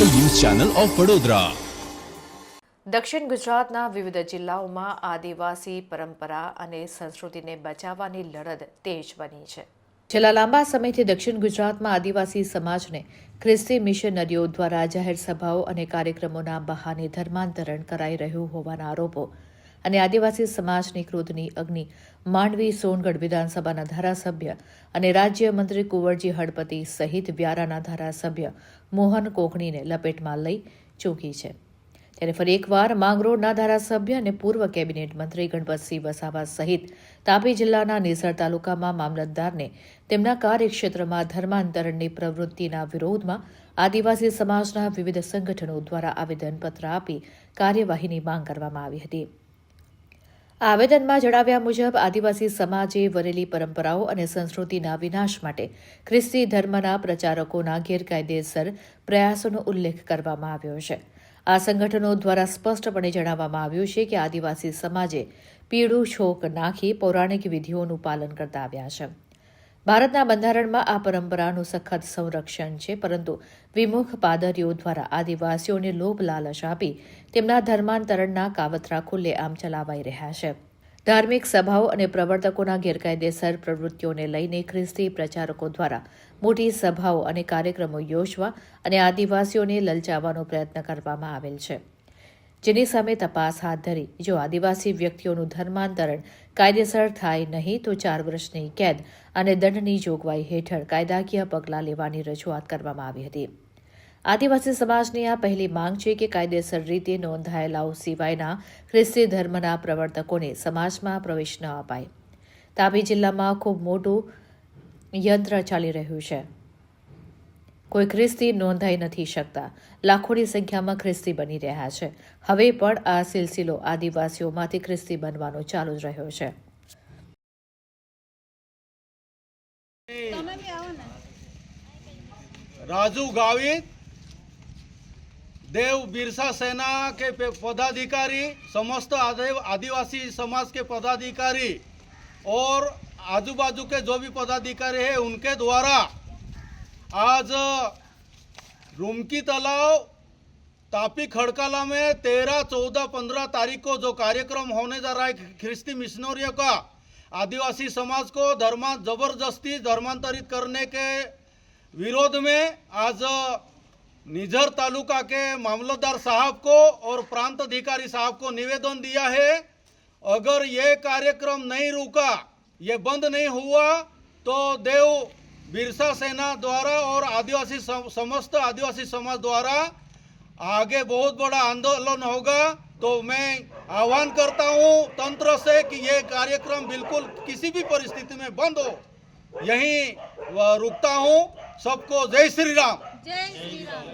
Channel of Vadodara. દક્ષિણ ગુજરાતના વિવિધ જિલ્લાઓમાં આદિવાસી પરંપરા અને સંસ્કૃતિને બચાવવાની લડત તેજ બની છે. છેલ્લા લાંબા સમયથી દક્ષિણ ગુજરાતમાં આદિવાસી સમાજને ખ્રિસ્તી મિશનરીઓ દ્વારા જાહેર સભાઓ અને કાર્યક્રમોના બહાને ધર્માંતરણ કરાઈ રહ્યું હોવાના આરોપો અને આદિવાસી સમાજની ક્રોધની અગ્નિ માંડવી સોનગઢ વિધાનસભાના ધારાસભ્ય અને રાજ્યમંત્રી કુંવરજી હળપતિ સહિત વ્યારાના ધારાસભ્ય મોહન કોકણીને લપેટમાં લઈ ચૂકી છે. ત્યારે ફરી એકવાર માંગરોળના ધારાસભ્ય અને પૂર્વ કેબિનેટ મંત્રી ગણપતસિંહ વસાવા સહિત તાપી જિલ્લાના નિઝર તાલુકામાં મામલતદારને તેમના કાર્યક્ષેત્રમાં ધર્માંતરણની પ્રવૃત્તિના વિરોધમાં આદિવાસી સમાજના વિવિધ સંગઠનો દ્વારા આવેદનપત્ર આપી કાર્યવાહીની માંગ કરવામાં આવી હતી. આવેદનમાં જણાવ્યા મુજબ, આદિવાસી સમાજે વરેલી પરંપરાઓ અને સંસ્કૃતિના વિનાશ માટે ખ્રિસ્તી ધર્મના પ્રચારકોના ગેરકાયદેસર પ્રયાસોનો ઉલ્લેખ કરવામાં આવ્યો છે. આ સંગઠનો દ્વારા સ્પષ્ટપણે જણાવવામાં આવ્યું છે કે આદિવાસી સમાજે પીળું છોક નાખી પૌરાણિક વિધિઓનું પાલન કરતા આવ્યા છે. ભારતના બંધારણમાં આ પરંપરાનું સખત સંરક્ષણ છે, પરંતુ વિમુખ પાદરીઓ દ્વારા આદિવાસીઓને લોભ લાલચ આપી તેમના ધર્માંતરણના કાવતરા ખુલ્લેઆમ ચલાવાઈ રહ્યા છે. ધાર્મિક સભાઓ અને પ્રવર્તકોના ગેરકાયદેસર પ્રવૃત્તિઓને લઈને ખ્રિસ્તી પ્રચારકો દ્વારા મોટી સભાઓ અને કાર્યક્રમો યોજવા અને આદિવાસીઓને લલચાવવાનો પ્રયત્ન કરવામાં આવેલ છે. જેની સામે તપાસ હાથ ધરી. જો આદિવાસી વ્યક્તિઓનું ધર્માંતરણ કાયદેસર થાય નહીં, તો ચાર વર્ષની કેદ અને દંડની જોગવાઈ હેઠળ કાયદાકીય પગલાં લેવાની રજૂઆત કરવામાં આવી હતી. આદિવાસી સમાજની આ પહેલી માંગ છે કે કાયદેસર રીતે નોંધાયેલાઓ સિવાયના ખ્રિસ્તી ધર્મના પ્રવર્તકોને સમાજમાં પ્રવેશ ન અપાય. તાપી જિલ્લામાં ખૂબ મોટું યંત્ર ચાલી રહ્યું છે. કોઈ ખ્રિસ્તી નોંધાઈ નથી શકતા લાખોની સંખ્યામાં ખ્રિસ્તી બની રહ્યા છે હવે પણ આ સિલસિલો આદિવાસીઓમાંથી ખ્રિસ્તી બનવાનો ચાલુ જ રહ્યો છે राजू गावित देव बिरसा सेना के पे- पदाधिकारी समस्त आदि- आदिवासी समाज के पदाधिकारी और आजू बाजू के जो भी पदाधिकारी है उनके द्वारा आज रुमकी तालाब तापी खड़काला में तेरह, चौदह, पंद्रह तारीख को जो कार्यक्रम होने जा रहा है ख्रिस्ती मिशनरियों का, आदिवासी समाज को धर्मा, ज़बरदस्ती धर्मांतरित करने के विरोध में आज निजर तालुका के मामलतदार साहब को और प्रांत अधिकारी साहब को निवेदन दिया है, अगर ये कार्यक्रम नहीं रुका, ये बंद नहीं हुआ तो देव बिरसा सेना द्वारा और आदिवासी समस्त आदिवासी समाज द्वारा आगे बहुत बड़ा आंदोलन होगा। तो मैं आह्वान करता हूँ तंत्र से कि ये कार्यक्रम बिल्कुल किसी भी परिस्थिति में बंद हो। यही रुकता हूँ। सबको जय श्री राम। जय श्री राम।